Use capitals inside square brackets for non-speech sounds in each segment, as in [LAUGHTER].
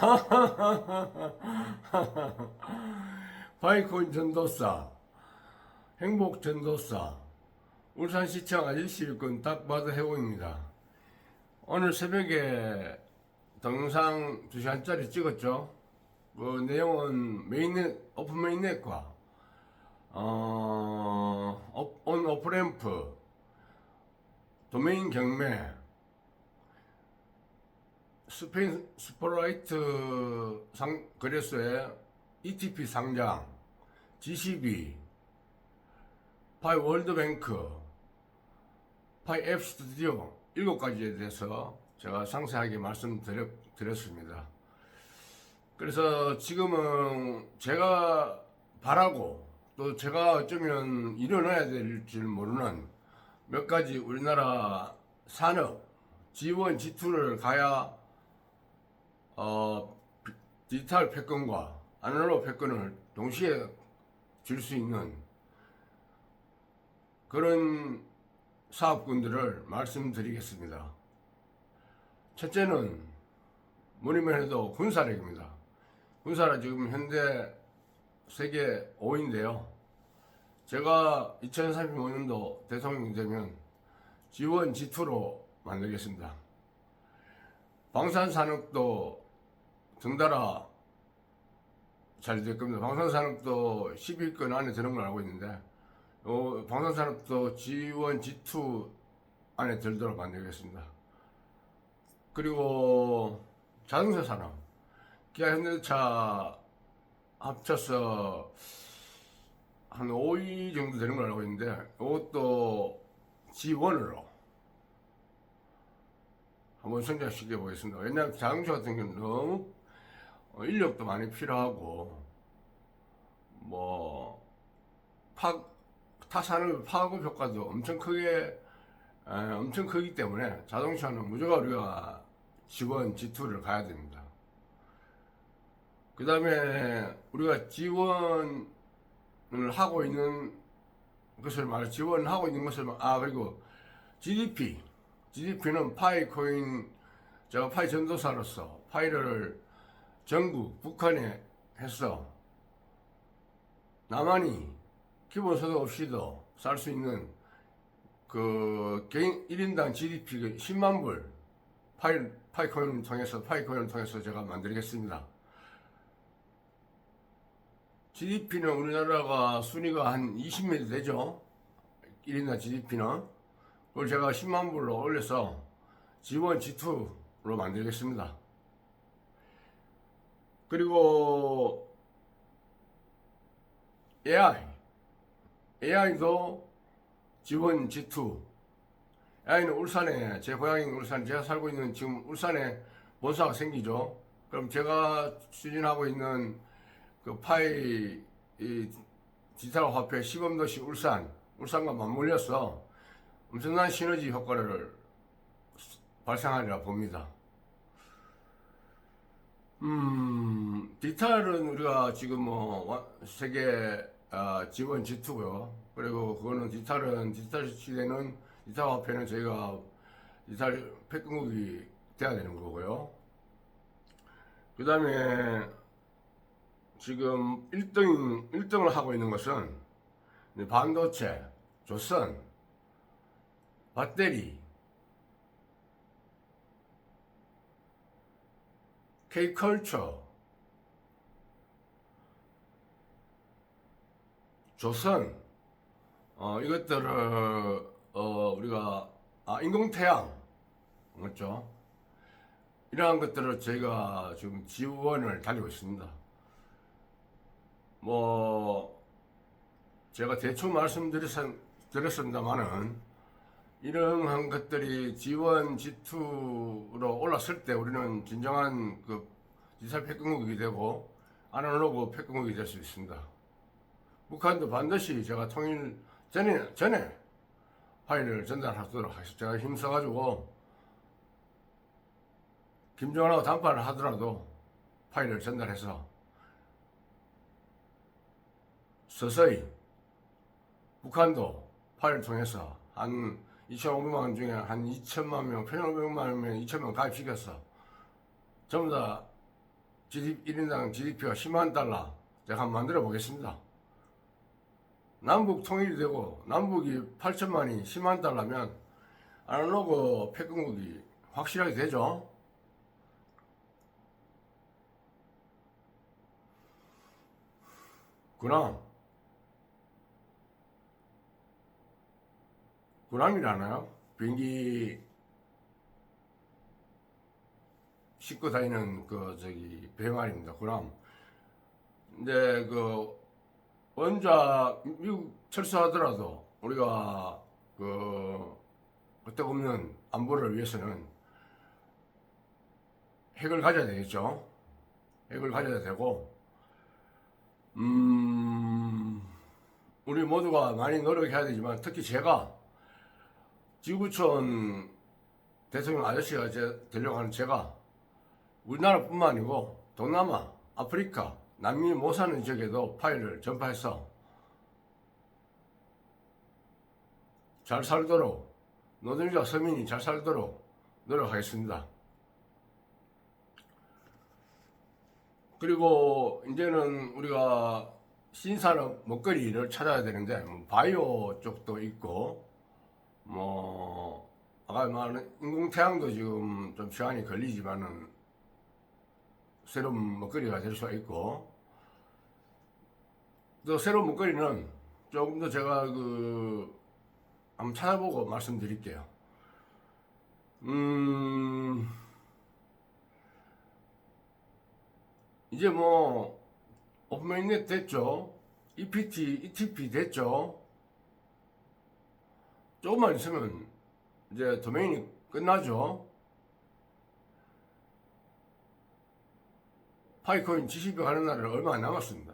[LAUGHS] 바이코인 전도사, 행복 전도사, 울산시청 아저씨 일꾼 딱 봐도 해공입니다. 오늘 새벽에 동영상 2시간짜리 찍었죠. 그 내용은 메인넷, 오픈 메인넷과 어, 업- 온 오프램프, 도메인 경매, 스페인 스포라이트 상, 거래소의 ETP 상장, GCB, 파이 월드뱅크, 파이 앱 스튜디오 일곱 가지에 대해서 제가 상세하게 말씀드렸습니다. 그래서 지금은 제가 바라고 또 제가 어쩌면 일어나야 될줄 모르는 몇 가지 우리나라 산업 G1, G2를 가야 어, 비- 디지털 패권과 아날로그 패권을 동시에 줄 수 있는 그런 사업군들을 말씀드리겠습니다. 첫째는 뭐니면 해도 군사력입니다. 군사력 지금 현재 세계 5위인데요. 제가 2035년도 대통령이 되면 G1, G2로 만들겠습니다. 방산산업도 덩달아 잘 될 겁니다. 방산산업도 10위권 안에 드는 걸 알고 있는데, 어, 방산산업도 G1, G2 안에 들도록 만들겠습니다. 그리고 자동차 산업, 기아 현대차 합쳐서 한 5위 정도 되는 걸 알고 있는데, 이것도 G1으로 한번 성장시켜 보겠습니다. 왜냐하면 자동차 같은 경우는 너무 어, 인력도 많이 필요하고 뭐 파, 타산업 파급 효과도 엄청 크게 에, 엄청 크기 때문에 자동차는 무조건 우리가 G1, G2를 가야 됩니다. 그 다음에 우리가 지원을 하고 있는 것을 말, 지원하고 있는 것을 말, 아, 그리고 GDP. GDP는 파이 코인, 제가 파이 전도사로서 파이를 전국, 북한에 해서 나만이 기본소득 없이도 살 수 있는 그 개인 1인당 GDP 10만 불 파이, 파이 코인을 통해서, 파이 코인을 통해서 제가 만들겠습니다. GDP는 우리나라가 순위가 한 20몇 되죠. 1인당 GDP는. 그걸 제가 10만 불로 올려서 G1, G2로 만들겠습니다. 그리고 AI. AI도 G1, G2. AI는 울산에, 제 고향인 울산, 제가 살고 있는 지금 울산에 본사가 생기죠. 그럼 제가 추진하고 있는 그 파이 이 디지털 화폐 시범도시 울산, 울산과 맞물려서 엄청난 시너지 효과를 발생하리라 봅니다. 음, 디지털은 우리가 지금 뭐 와- 세계 아, 지원 G2고요. 그리고 그거는 디지털은 디지털 시대는 디지털 화폐는 저희가 디지털 패권국이 돼야 되는 거고요. 그 다음에 지금 1등, 1등을 하고 있는 것은 반도체, 조선, 배터리, K컬처, 조선, 어, 이것들을, 어, 우리가, 아, 인공태양, 맞죠? 이러한 것들을 저희가 지금 지원을 달리고 있습니다. 뭐 제가 대충 말씀드렸습니다만은 이러한 것들이 G1, G2로 올랐을 때 우리는 진정한 그 디지털 패권국이 되고 아날로그 패권국이 될 수 있습니다. 북한도 반드시 제가 통일 전에 전에 파일을 전달하도록 하겠습니다. 제가 힘써가지고 김정은하고談판을 하더라도 파일을 전달해서 서서히 북한도 파일을 통해서 한 2,500만 원 중에 한 2천만 명, 1,500만 명, 2천만 명 가입시켰어. 전부 다 GDP, 1인당 GDP가 10만 달러 제가 한번 만들어 보겠습니다. 남북 통일이 되고 남북이 8천만이 10만 달러면 아날로그 패권국이 확실하게 되죠. 그럼 구남이라나요? 비행기 싣고 다니는 그 저기 배 말입니다. 구남. 근데 그 원자 미국 철수하더라도 우리가 그 그때 없는 안보를 위해서는 핵을 가져야 되겠죠. 핵을 가져야 되고 음 우리 모두가 많이 노력해야 되지만 특히 제가 지구촌 대통령 아저씨가 제, 되려고 하는 제가 우리나라뿐만 아니고 동남아, 아프리카, 남미 못 사는 지역에도 파일을 전파해서 잘 살도록 노동자 서민이 잘 살도록 노력하겠습니다. 그리고 이제는 우리가 신산업 먹거리를 찾아야 되는데 뭐 바이오 쪽도 있고 뭐 아까 말한 인공태양도 지금 좀 시간이 걸리지만은 새로운 먹거리가 될 수가 있고 또 새로운 먹거리는 조금 더 제가 그 한번 찾아보고 말씀드릴게요. 음 이제 뭐 오픈메인넷 됐죠. EPT, ETP 됐죠. 조금만 있으면 이제 도메인이 끝나죠. 파이코인 GCP 가는 날은 얼마 안 남았습니다.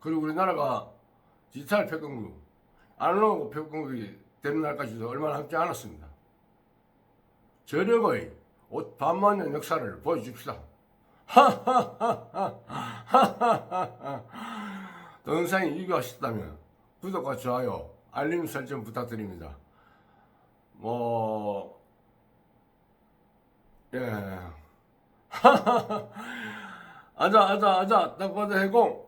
그리고 우리나라가 디지털 패권국, 아날로그 패권국이 되는 날까지도 얼마 남지 않았습니다. 저력의 옷 반만 년 역사를 보여줍시다. [LAUGHS] 동영상이 유익하셨다면 구독과 좋아요, 알림 설정 부탁드립니다. 뭐, 예. 아자, 아자, 아자, 딱 봐도 해공.